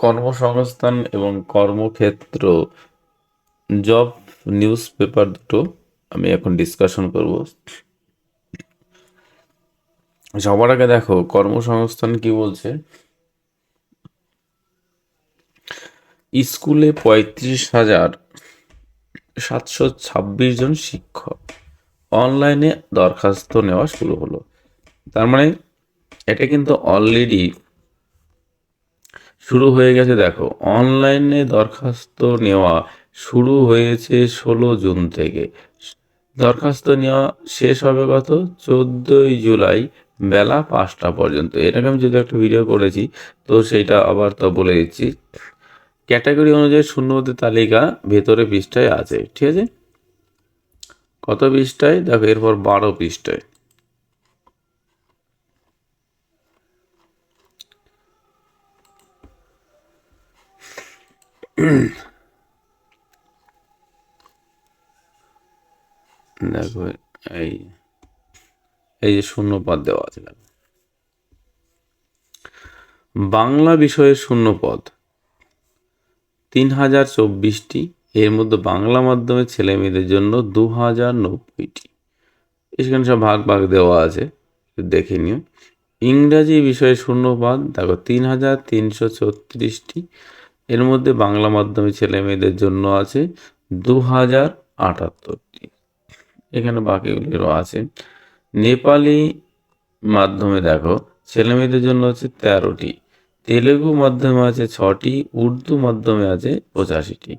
কর্মসংস্থান এবং কর্মক্ষেত্র জব নিউজ পেপার দুটো আমি এখন ডিসকাশন করব। সবার আগে দেখো, কর্মসংস্থান কি বলছে? স্কুলে পঁয়ত্রিশ হাজার সাতশো ছাব্বিশ জন শিক্ষক। অনলাইনে দরখাস্ত নেওয়া শুরু হলো। তার মানে এটা কিন্তু অলরেডি শুরু হয়ে গেছে, দেখো অনলাইনে দরখাস্ত নেওয়া শুরু হয়েছে ষোলো জুন থেকে। দরখাস্ত নেওয়া শেষ হবে কত? চোদ্দোই জুলাই বেলা পাঁচটা পর্যন্ত। এটাকে আমি যদি একটা ভিডিও করেছি, তো সেইটা আবার তো বলে দিচ্ছি। ক্যাটাগরি অনুযায়ী শূন্যদের তালিকা ভেতরে পৃষ্ঠায় আছে, ঠিক আছে? কত পৃষ্ঠায়? দেখো, এরপর বারো পৃষ্ঠায়। দেখো, এই এই যে শূন্য পদ দেওয়া আছে দেখো। বাংলা বিষয়ে শূন্য পদ তিন হাজার চব্বিশটি, এর মধ্যে বাংলা মাধ্যমে ছেলে মেয়েদের জন্য দু হাজার নব্বইটি। এখানে সব ভাগ ভাগ দেওয়া আছে দেখে নিও। ইংরাজি বিষয়ে শূন্যপাদ, দেখো তিন হাজার তিনশো ছত্রিশটি এর মধ্যে বাংলা মাধ্যমে ছেলে মেয়েদের জন্য আছে দু হাজার আটাত্তরটি। এখানে বাকিগুলিরও আছে। নেপালি মাধ্যমে দেখো, ছেলে মেয়েদের জন্য আছে তেরোটি। তেলেগু মাধ্যমে আছে ছটি, উর্দু মাধ্যমে আছে পঁচাশিটি।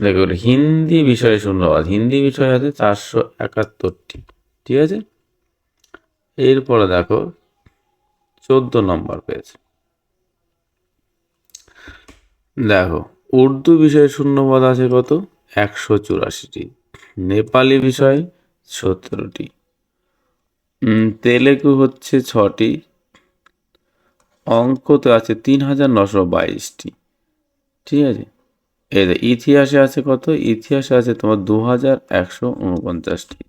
দেখো, হিন্দি বিষয়ে শূন্যবাদ হিন্দি বিষয়ে আছে চারশো একাত্তরটি। ঠিক আছে? এরপরে দেখো, চোদ্দ নম্বর পেয়েছে দেখো, উর্দু বিষয়ে শূন্যপদ আছে কত? একশো চুরাশিটি। নেপালি বিষয় সতেরোটি। তেলেগু হচ্ছে ছটি। অঙ্কতে আছে তিন হাজার নশো বাইশটি। ঠিক আছে? এই ইতিহাসে আছে কত? ইতিহাসে আছে তোমার দু হাজার একশো উনপঞ্চাশটি।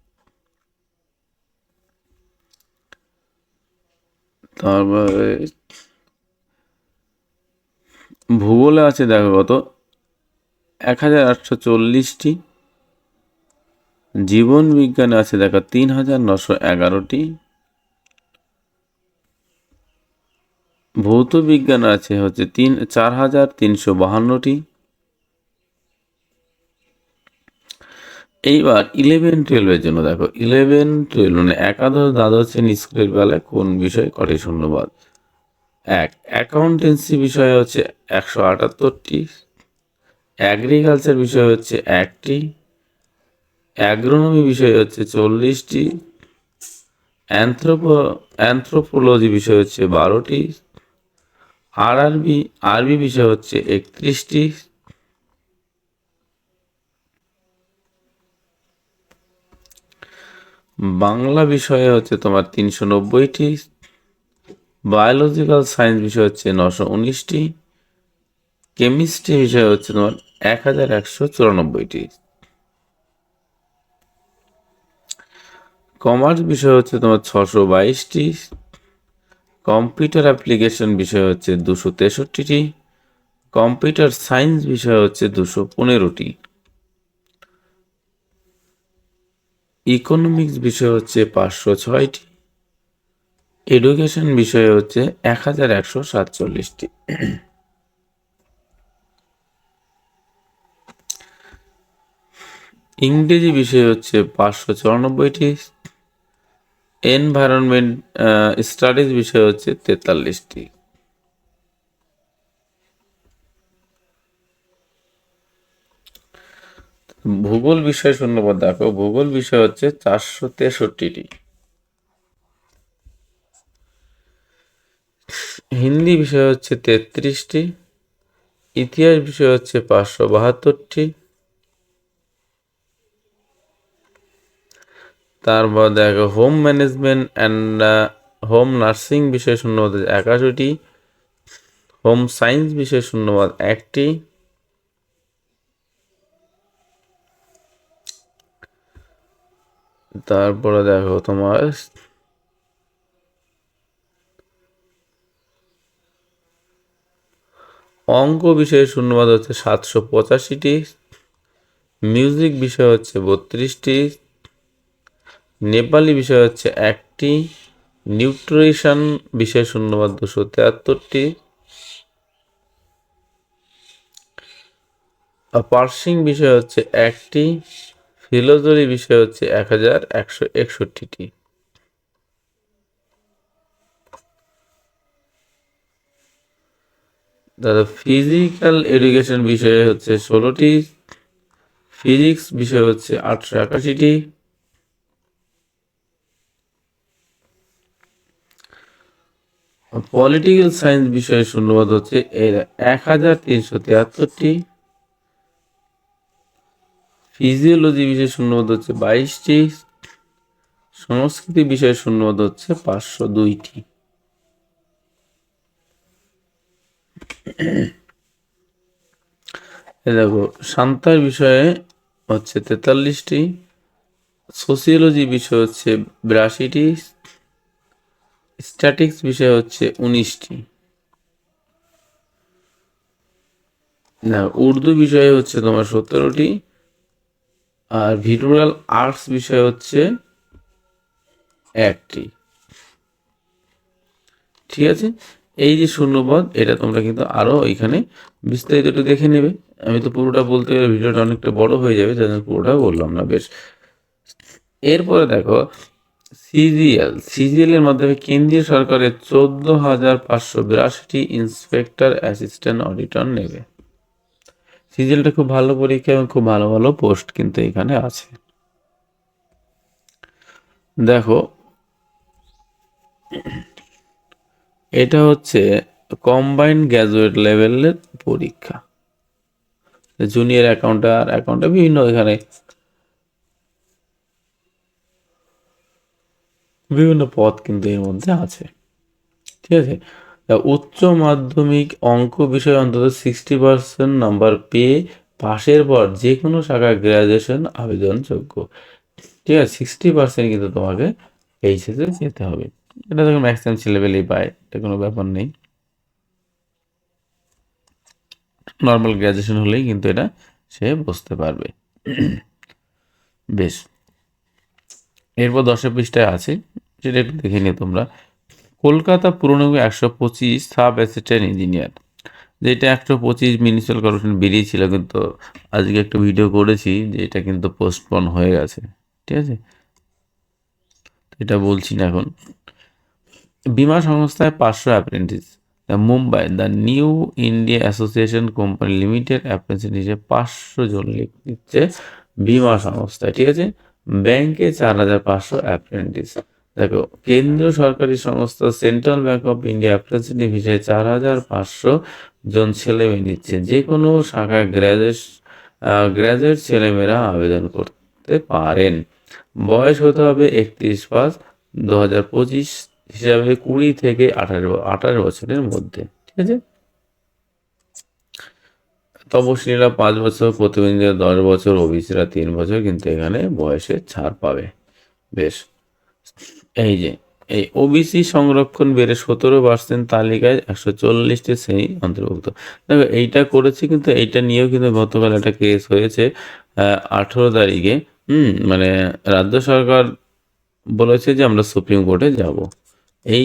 তারপরে ভূগোলে আছে দেখো কত? এক হাজার আটশো চল্লিশটি। জীবন বিজ্ঞানে আছে দেখো তিন হাজার নশো এগারোটি। ভৌত বিজ্ঞান আছে হচ্ছে তিন, চার হাজার তিনশো বাহান্নটি। এইবার ইলেভেন টুয়েলভের জন্য দেখো। ইলেভেন টুয়েলভ মানে একাদশ দ্বাদশ শ্রেণি স্কুলের বেলায় কোন বিষয় করে শূন্যবাদ? এক অ্যাকাউন্টেন্সি বিষয় হচ্ছে একশো আটাত্তরটি। অ্যাগ্রিকালচার বিষয় হচ্ছে একটি। অ্যাগ্রোনমি বিষয় হচ্ছে চল্লিশটি। অ্যান্থ্রোপো অ্যান্থ্রোপোলজি বিষয় হচ্ছে বারোটি। আর আরবি আরবি বিষয় হচ্ছে একত্রিশটি। বাংলা বিষয়ে হচ্ছে তোমার তিনশো নব্বইটি। বায়োলজিক্যাল সায়েন্স বিষয় হচ্ছে নশো উনিশটি কেমিস্ট্রি বিষয় হচ্ছে তোমার এক হাজার একশো চুরানব্বইটি। কমার্স বিষয় হচ্ছে তোমার ছশো বাইশটি কম্পিউটার অ্যাপ্লিকেশন বিষয় হচ্ছে দুশো তেষট্টিটি কম্পিউটার সায়েন্স বিষয় হচ্ছে দুশো পনেরোটি। ইকোনমিক্স বিষয় হচ্ছে পাঁচশো ছয়টি। এডুকেশন বিষয় হচ্ছে এক হাজার একশো সাতচল্লিশটি। ইংরেজি বিষয় হচ্ছে পাঁচশো চুরানব্বইটি। এনভায়রনমেন্ট স্টাডিজ বিষয় হচ্ছে তেতাল্লিশটি। ভূগোল বিষয় শূন্যপদ দেখো। ভূগোল বিষয় হচ্ছে চারশো তেষট্টিটি। হিন্দি বিষয় হচ্ছে তেত্রিশটি, ইতিহাস বিষয় হচ্ছে পাঁচশো বাহাত্তরটি। তারপর দেখো home management and home nursing বিষয় শূন্যবাদ একাশোটি হোম সায়েন্স বিষয় শূন্যবাদ একটি। তারপরে দেখো তোমার অঙ্ক বিষয়ে শূন্যবাদ হচ্ছে সাতশো পঁচাশিটি মিউজিক বিষয় হচ্ছে বত্রিশটি, নেপালি বিষয় হচ্ছে একটি নিউট্রিশন বিষয় শূন্যবাদ দুশো তেহাত্তরটি পার্সিং বিষয় হচ্ছে একটি ফিলোজরি বিষয় হচ্ছে এক হাজার একশো একষট্টিটি। দাদা ফিজিক্যাল এডুকেশন বিষয়ে হচ্ছে ষোলোটি ফিজিক্স বিষয় হচ্ছে আটশো একাশিটি। পলিটিক্যাল সায়েন্স বিষয়ে শূন্যবাদ হচ্ছে এর এক হাজার তিনশো তিয়াত্তরটি ফিজিওলজি বিষয়ে শূন্যবাদ হচ্ছে বাইশটি। সংস্কৃতি বিষয়ে শূন্যবাদ হচ্ছে পাঁচশো দুইটি। দেখো সান্তার বিষয়ে হচ্ছে তেতাল্লিশটি, সোসিওলজি বিষয় হচ্ছে বিরাশিটি, স্ট্যাটিক্স বিষয় হচ্ছে উনিশটি। না, উর্দু বিষয়ে হচ্ছে তোমার সতেরোটি, আর ভিজুয়াল আর্টস বিষয় হচ্ছে একটি। ঠিক আছে? এই যে শূন্যপদ, এটা তোমরা কিন্তু আরও এখানে বিস্তারিত একটু দেখে নেবে। আমি তো পুরোটা বলতে গেলে ভিডিওটা অনেকটা বড় হয়ে যাবে, যার জন্য পুরোটা বললাম না, বেশ। এরপরে দেখো, সিজিএল। সিজিএল এর মাধ্যমে কেন্দ্রীয় সরকারের চোদ্দ হাজার পাঁচশো বিরাশিটি ইন্সপেক্টর অ্যাসিস্ট্যান্ট অডিটর নেবে। সিজিএলটা খুব ভালো পরীক্ষা এবং খুব ভালো ভালো পোস্ট কিন্তু এখানে আছে। দেখো এটা হচ্ছে কম্বাইন্ড গ্র্যাজুয়েট লেভেলের পরীক্ষা। জুনিয়র অ্যাকাউন্টার অ্যাকাউন্টার বিভিন্ন এখানে বিভিন্ন পদ কিন্তু এর মধ্যে আছে। ঠিক আছে? উচ্চ মাধ্যমিক অঙ্ক বিষয়ে অন্তত সিক্সটি পার্সেন্ট নাম্বার পেয়ে পাশের পর যে কোনো শাখায় গ্র্যাজুয়েশন আবেদনযোগ্য। ঠিক আছে? সিক্সটি পার্সেন্ট কিন্তু তোমাকে এই এইচএসে যেতে হবে। এটা দেখো ম্যাক্সিমাম ছেলেবেলেই পায়, এটা কোনো ব্যাপার নেই। নর্মাল গ্র্যাজুয়েশন হলেই কিন্তু এটা সে বুঝতে পারবে। বেশ। এরপর দশের পৃষ্ঠায় আছে, সেটা একটু দেখে নিও তোমরা। কলকাতা পুরনিগম একশো পঁচিশ সাব অ্যাসিস্ট্যান্ট ইঞ্জিনিয়ার, যেটা একশো পঁচিশ মিউনিসিপ্যাল কর্পোরেশন বেরিয়েছিল কিন্তু আজকে একটা ভিডিও করেছি যে এটা কিন্তু পোস্টপন হয়ে গেছে, ঠিক আছে? এটা বলছি না এখন। বিমা সংস্থায় পাঁচশো apprentice Mumbai the new India association company limited apprentice হিসেবে পাঁচশো জন নিচ্ছে বিমা সংস্থায়, ঠিক আছে? ব্যাংকে চার হাজার পাঁচশো অ্যাপ্রেন্টিস দেখো কেন্দ্রীয় সরকারি সংস্থা central bank of India apprentice হিসেবে চার হাজার পাঁচশো জন ছেলে মেয়ে নিচ্ছে। যে কোনো শাখায় গ্র্যাজুয়েট গ্র্যাজুয়েট ছেলেমেয়েরা আবেদন করতে পারেন। বয়স হতে হবে একত্রিশ পাঁচ। দু হাজার পঁচিশ হিসাবে কুড়ি থেকে আঠারো আঠারো বছরের মধ্যে, ঠিক আছে? তপশিলীরা পাঁচ বছর, প্রতিবন্ধীরা দশ বছর ওবিসিরা তিন বছর, কিন্তু এখানে বয়সে ছাড় পাবে। বেশ। এই যে, এই ওবিসি সংরক্ষণ বেড়ে সতেরো পার্সেন্ট তালিকায় একশো চল্লিশটি শ্রেণি অন্তর্ভুক্ত। দেখো, এইটা করেছি কিন্তু, এইটা নিয়েও কিন্তু গতকাল একটা কেস হয়েছে আঠেরো তারিখে, হুম মানে রাজ্য সরকার বলেছে যে আমরা সুপ্রিম কোর্টে যাব। এই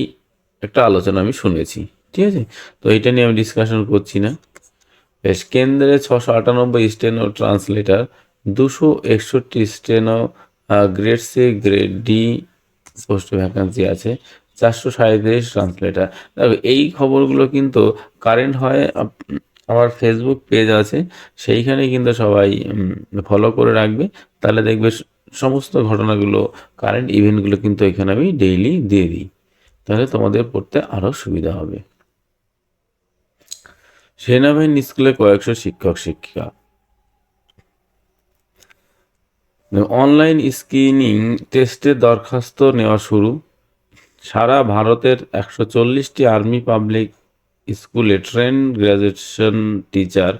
একটা আলোচনা আমি শুনেছি, ঠিক আছে? তো এটা নিয়ে আমি ডিসকাশন করছি না। বেশ, কেন্দ্রে ছশো আটানব্বই স্টেন স্টেনো ট্রান্সলেটার দুশো একষট্টি steno grade C grade D post vacancy আছে, চারশো সাঁত্রিশ ট্রান্সলেটার দেখো, এই খবরগুলো কিন্তু কারেন্ট হয় আমার ফেসবুক পেজ আছে, সেইখানে কিন্তু সবাই ফলো করে রাখবে। তাহলে দেখবে সমস্ত ঘটনাগুলো কারেন্ট ইভেন্টগুলো কিন্তু এখানে আমি ডেইলি দিয়ে দিই। তাহলে তোমাদের পড়তে আরও সুবিধা হবে। সেনাবাহিনী স্কুলে কয়েকশো শিক্ষক, শিক্ষিকা। অনলাইন স্ক্রিনিং টেস্টের দরখাস্ত নেওয়া শুরু। সারা ভারতের একশো চল্লিশটি আর্মি পাবলিক স্কুলে train graduation teacher,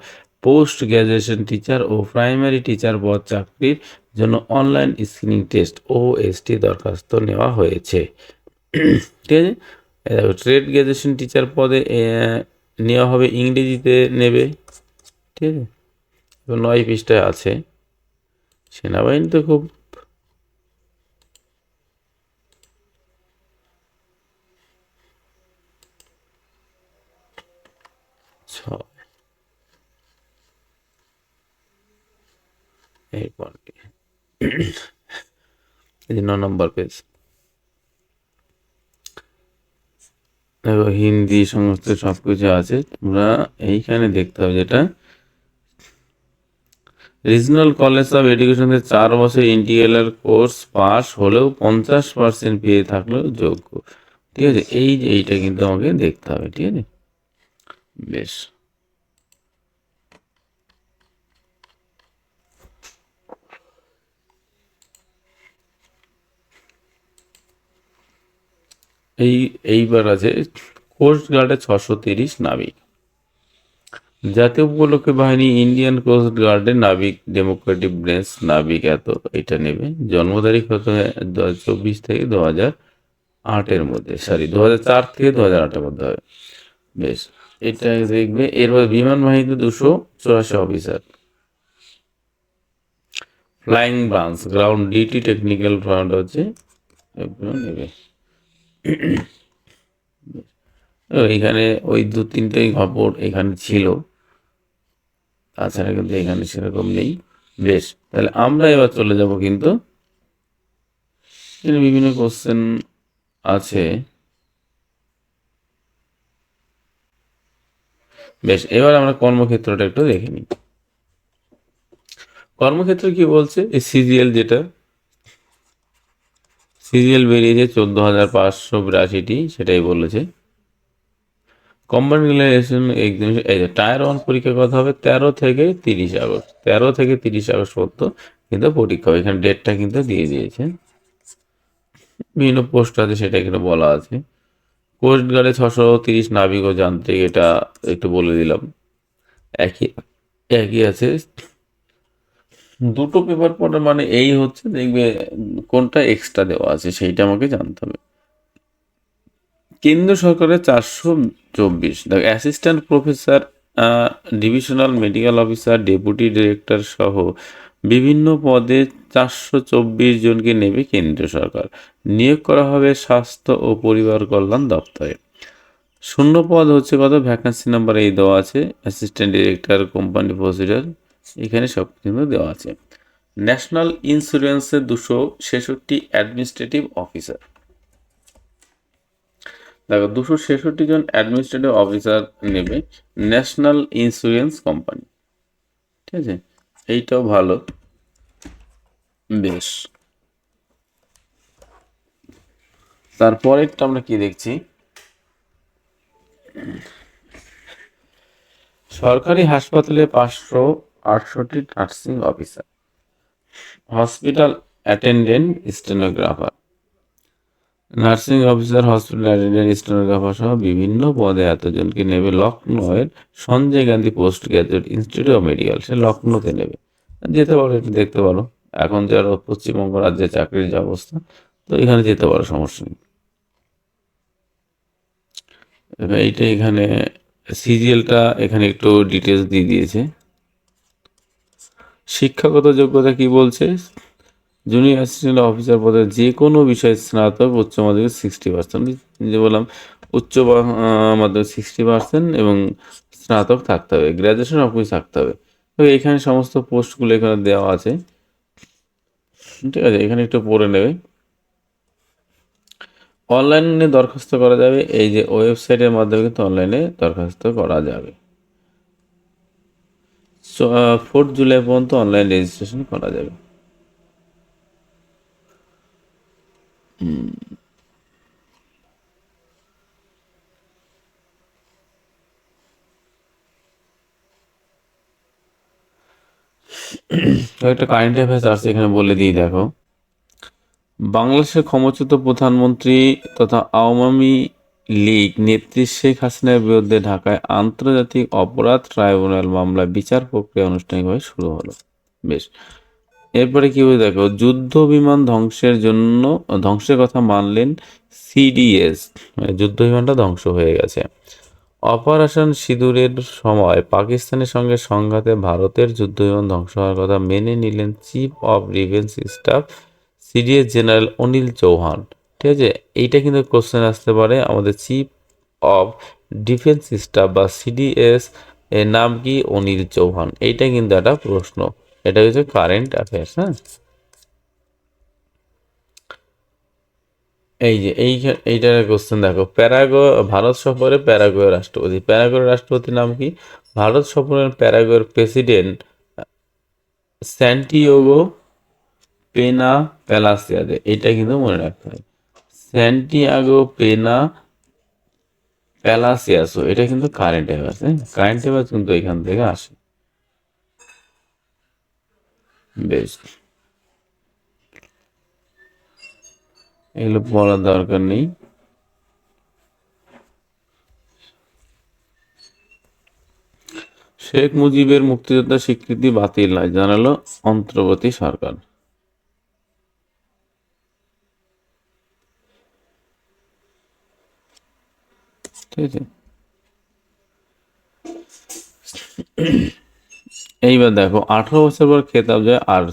post graduation teacher ও প্রাইমারি টিচার পদ চাকরির জন্য অনলাইন স্ক্রিনিং টেস্ট ও এসটি দরখাস্ত নেওয়া হয়েছে। ঠিক আছে? ট্রেড গ্র্যাজুয়েশন টিচার পদে নেওয়া হবে ইংরেজিতে নেবে। ঠিক আছে? এবার নয় পৃষ্ঠায় আছে। সেনাবাহিনী তো খুব এই ন নম্বর পেজ দেখো, হিন্দি সমস্ত সব কিছু আছে। তোমরা এইখানে দেখতে হবে যেটা। রিজনাল কলেজ অফ এডুকেশনের চার বছর ইন্টিগ্রাল কোর্স পাস হলেও পঞ্চাশ পার্সেন্ট পেয়ে থাকলেও যোগ্য। ঠিক আছে? এই যে, এইটা কিন্তু আমাকে দেখতে হবে, ঠিক আছে? বেশ। এই, এইবার আছে কোস্ট গার্ডে ছশো তিরিশ নাবিক। জাতীয় উপলক্ষে বাহিনী ইন্ডিয়ান কোস্ট গার্ডে নাবিক ডেমোক্রেটিক ব্রেঞ্চ নাবিক এত, এটা নেবে। জন্ম তারিখ হতে দু চব্বিশ থেকে দু হাজার আটের মধ্যে সরি দু হাজার চার থেকে দু হাজার আটের মধ্যে হবে। বেশ, এটা দেখবে, এরপর বিমান বাহিনীতে দুশো চুরাশি officer. Flying branch ground DT technical front হচ্ছে নেবে। এখানে ওই দু তিনটেই খবর এখানে ছিল। তাছাড়া কিন্তু এখানে সেরকম নেই। বেশ, তাহলে আমরা এবার চলে যাব কিন্তু বিভিন্ন কোশ্চেন আছে। বেশ, এবার আমরা কর্মক্ষেত্রটা একটু দেখে নিই। কর্মক্ষেত্র কি বলছে? এই সিজিএল যেটা সিরিয়াল বেরিয়েছে চোদ্দ হাজার পাঁচশো বিরাশিটি, সেটাই বলেছে। কম্বাইন রিলেশন এক্সাম এই যে টায়ার ওয়ান পরীক্ষার কথা হবে তেরো থেকে তিরিশ আগস্ট, তেরো থেকে তিরিশ আগস্ট পর্যন্ত কিন্তু পরীক্ষা হবে। এখানে ডেটটা কিন্তু দিয়ে দিয়েছে। বিভিন্ন পোস্ট আছে, সেটা এখানে বলা আছে। কোস্ট গার্ডে ছশো তিরিশ নাবিক ও যান্ত্রিক, এটা একটু বলে দিলাম। একই একই আছে। দুটো পেপার পড়ার মানে এই হচ্ছে দেখবে কোনটা এক্সট্রা দেওয়া আছে সেইটা আমাকে জানতে হবে। কেন্দ্র সরকারের চারশো চব্বিশ, দেখ assistant professor divisional medical officer deputy director সহ বিভিন্ন পদে চারশো চব্বিশ জনকে নেবে কেন্দ্রীয় সরকার। নিয়োগ করা হবে স্বাস্থ্য ও পরিবার কল্যাণ দপ্তরে। শূন্য পদ হচ্ছে কত? ভ্যাকান্সি নাম্বার এই দেওয়া আছে। অ্যাসিস্ট্যান্ট ডিরেক্টর কোম্পানি প্রসিডার এখানে সব কিন্তু দেওয়া আছে। ন্যাশনাল ইন্স্যুরেন্সের দুশো ছেষট্টি অ্যাডমিনিস্ট্রেটিভ অফিসার দেখো, দুশো ছেষট্টি জন অ্যাডমিনিস্ট্রেটিভ অফিসার নেবে ন্যাশনাল ইন্স্যুরেন্স কোম্পানি ঠিক আছে? এইটাও ভালো। বেশ। তারপরেরটা আমরা কি দেখছি? সরকারি হাসপাতালে পাঁচশো আটষট্টি nursing officer. Hospital attendant stenographer. Nursing officer, hospital attendant, stenographer সহ বিভিন্ন পদে এতজনকে নেবে। লখনৌয়ের Sanjay Gandhi post graduate institute of medical, সে লখনৌতে নেবে। যেতে পারো একটু দেখতে পারো। এখন যারা পশ্চিমবঙ্গ রাজ্যে চাকরির যে অবস্থা, তো এখানে যেতে পারো, সমস্যা নেই। এইটা এখানে, সিজিএলটা এখানে একটু ডিটেলস দিয়ে দিয়েছে। শিক্ষাগত যোগ্যতা কি বলছে? জুনিয়র অ্যাসিস্ট্যান্ট অফিসার পদে যে কোনো বিষয়ে স্নাতক, উচ্চ মাধ্যমিক সিক্সটি পার্সেন্ট যে বললাম, উচ্চ মাধ্যমিক সিক্সটি পার্সেন্ট এবং স্নাতক থাকতে হবে গ্র্যাজুয়েশন অফিস থাকতে হবে। তো এখানে সমস্ত পোস্টগুলো এখানে দেওয়া আছে। ঠিক আছে, এখানে একটু পড়ে নেবে। অনলাইনে দরখাস্ত করা যাবে, এই যে ওয়েবসাইটের মাধ্যমে কিন্তু অনলাইনে দরখাস্ত করা যাবে। ফোর্থ জুলাই পর্যন্ত অনলাইন রেজিস্ট্রেশন করা যাবে। একটা কারেন্ট অ্যাফেয়ার্স আছে, এখানে বলে দিই, দেখো। বাংলাদেশের ক্ষমতাচ্যুত প্রধানমন্ত্রী তথা আওয়ামী লীগ নেত্রী শেখ হাসিনার বিরুদ্ধে ঢাকায় আন্তর্জাতিক অপরাধ ট্রাইব্যুনাল মামলা বিচার প্রক্রিয়া আনুষ্ঠানিকভাবে শুরু হলো। বেশ। এরপরে কি বলে দেখো, যুদ্ধ বিমান ধ্বংসের জন্য, ধ্বংসের কথা মানলেন সিডিএস মানে যুদ্ধ বিমানটা ধ্বংস হয়ে গেছে। অপারেশন সিঁদুরের সময় পাকিস্তানের সঙ্গে সংঘাতে ভারতের যুদ্ধ বিমান ধ্বংস হওয়ার কথা মেনে নিলেন chief of defence staff CDS general Anil Chauhan. ঠিক আছে? এইটা কিন্তু কোশ্চেন আসতে পারে। আমাদের চিফ অফ ডিফেন্স স্টাফ বা সিডিএস এর নাম কি? অনিল চৌহান। এইটা কিন্তু একটা প্রশ্ন। এটা হচ্ছে কারেন্ট অ্যাফেয়ার্স হ্যাঁ? এই যে, এই এইটার কোশ্চেন দেখো। প্যারাগো, ভারত সফরে প্যারাগোয়ের রাষ্ট্রপতি। প্যারাগোয়ের রাষ্ট্রপতির নাম কি? ভারত সফরের প্যারাগোয়ের প্রেসিডেন্ট স্যান্টিওগো পেনা প্যালাসিয়াদে এটা কিন্তু মনে রাখতে হবে। স্যান্টিয়াগো পেনা প্যালাসিয়াসো এটা কিন্তু কারেন্ট অ্যাফেয়ার্স হ্যাঁ কারেন্ট অ্যাফেয়ার্স কিন্তু এখান থেকে আসে। বেশ। এগুলো পড়ার দরকার নেই। শেখ মুজিবের মুক্তিযোদ্ধা স্বীকৃতি বাতিল নয়, জানালো অন্তর্বর্তী সরকার। ঠিক আছে এইবার দেখো, আঠারো বছর পর খেতাব যায় আর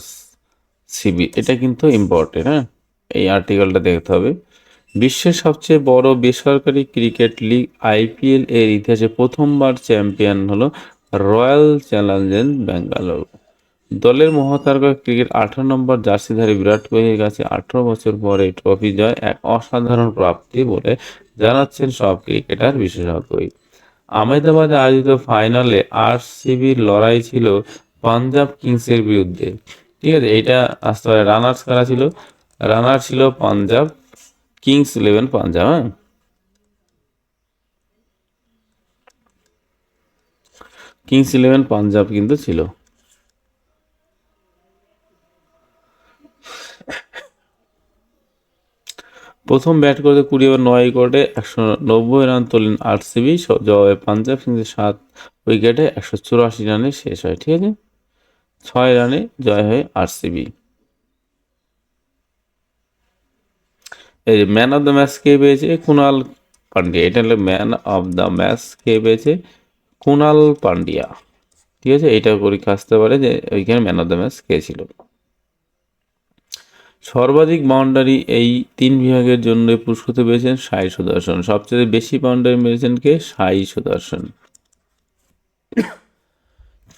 সিবি এটা কিন্তু ইম্পর্টেন্ট হ্যাঁ? এই আর্টিকেলটা দেখতে হবে। বিশ্বের সবচেয়ে বড় বেসরকারি ক্রিকেট লিগ আইপিএল এর ইতিহাসে প্রথমবার চ্যাম্পিয়ন হলো রয়্যাল চ্যালেঞ্জার্স ব্যাঙ্গালোর দলের মহাতারকা ক্রিকেট আঠারো নম্বর জার্সিধারী বিরাট কোহলির কাছে আঠারো বছর পরে ট্রফি জয় এক অসাধারণ প্রাপ্তি বলে জানাচ্ছেন সব ক্রিকেটার বিশেষজ্ঞই। আহমেদাবাদে আয়োজিত ফাইনালে আরসিবির লড়াই ছিল পাঞ্জাব কিংসের বিরুদ্ধে। ঠিক আছে এটা আসতে রানার্স কারা ছিল? রানার ছিল পাঞ্জাব কিংস ইলেভেন পাঞ্জাব হ্যাঁ? কিংস ইলেভেন পাঞ্জাব কিন্তু ছিল। প্রথম ব্যাট করতে কুড়ি ওভার নয় উইকেটে একশো নব্বই রান, তোলেন আরসিবি জবাবে পাঞ্জাব কিংসের সাত উইকেটে একশো চুরাশি রানে শেষ হয়, ঠিক আছে? ছয় রানে জয় হয় আরসিবি। এই যে ম্যান অফ দ্য ম্যাচ কে পেয়েছে? কুনাল পান্ডিয়া এটা হলো ম্যান অফ দ্য ম্যাচ কে পেয়েছে? কুনাল পান্ডিয়া। ঠিক আছে? এটা পরীক্ষা আসতে পারে যে ওইখানে ম্যান অফ দ্য ম্যাচ কে ছিল। সর্বাধিক বাউন্ডারি এই তিন বিভাগের জন্য পুরস্কৃত পেয়েছেন সাই সুদর্শন। সবচেয়ে বেশি বাউন্ডারি মেরেছেন কে? সাই সুদর্শন।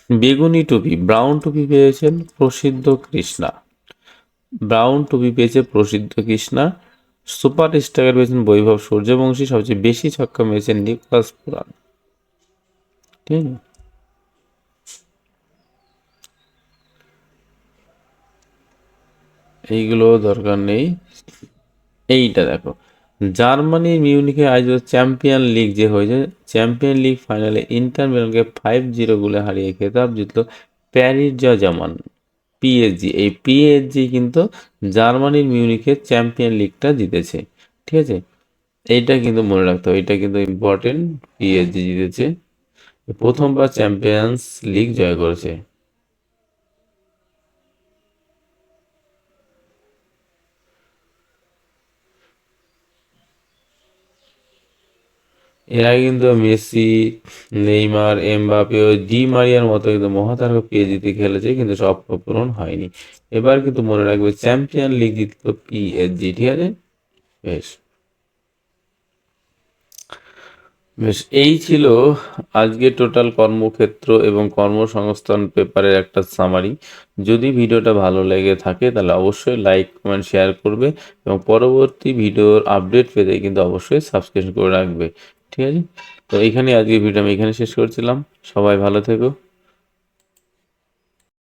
বেগুনি টুপি ব্রাউন টুপি পেয়েছেন প্রসিদ্ধ কৃষ্ণা। ব্রাউন টুপি পেয়েছে প্রসিদ্ধ কৃষ্ণা। সুপার স্টার পেয়েছেন বৈভব সূর্যবংশী। সবচেয়ে বেশি ছক্কা মেরেছেন নিকোলাস পুরাণ। ঠিক আছে? এইগুলো দরকার নেই। এইটা দেখো। জার্মানির মিউনিখে আয়োজিত চ্যাম্পিয়ন লিগ যে হয়েছে, চ্যাম্পিয়ন লিগ ফাইনালে ইন্টার মিলানকে ফাইভ জিরো গোলে হারিয়ে খেতাব, জিতল প্যারিস জামান পিএসজি এই পিএসজি কিন্তু জার্মানির মিউনিখে চ্যাম্পিয়ন লিগটা জিতেছে, ঠিক আছে? এইটা কিন্তু মনে রাখতে হবে এটা কিন্তু ইম্পর্টেন্ট পিএসজি জিতেছে। প্রথমবার চ্যাম্পিয়ন্স লিগ জয় করেছে। এর কিন্তু মেসি, নেইমার এমবাপে ও ডি মারিয়ার মতো কিন্তু মহাতারকা পিএসজিতে খেলেছে কিন্তু সব পূরণ হয়নি। এবার কিন্তু মনে রাখবে চ্যাম্পিয়ন লিগ জিতলো পিএসজি ঠিক আছে? বেশ। বেশ, এই ছিল আজকে টোটাল কর্মক্ষেত্র এবং কর্মসংস্থান পেপারের একটা সামারি যদি ভিডিওটা ভালো লেগে থাকে তাহলে অবশ্যই লাইক কমেন্ট শেয়ার করবে এবং পরবর্তী ভিডিওর আপডেট পেতে কিন্তু অবশ্যই সাবস্ক্রাইব করে রাখবে। ঠিক আছে? তো এইখানে আজকে ভিডিও আমি এখানে শেষ করছিলাম। সবাই ভালো থেকো।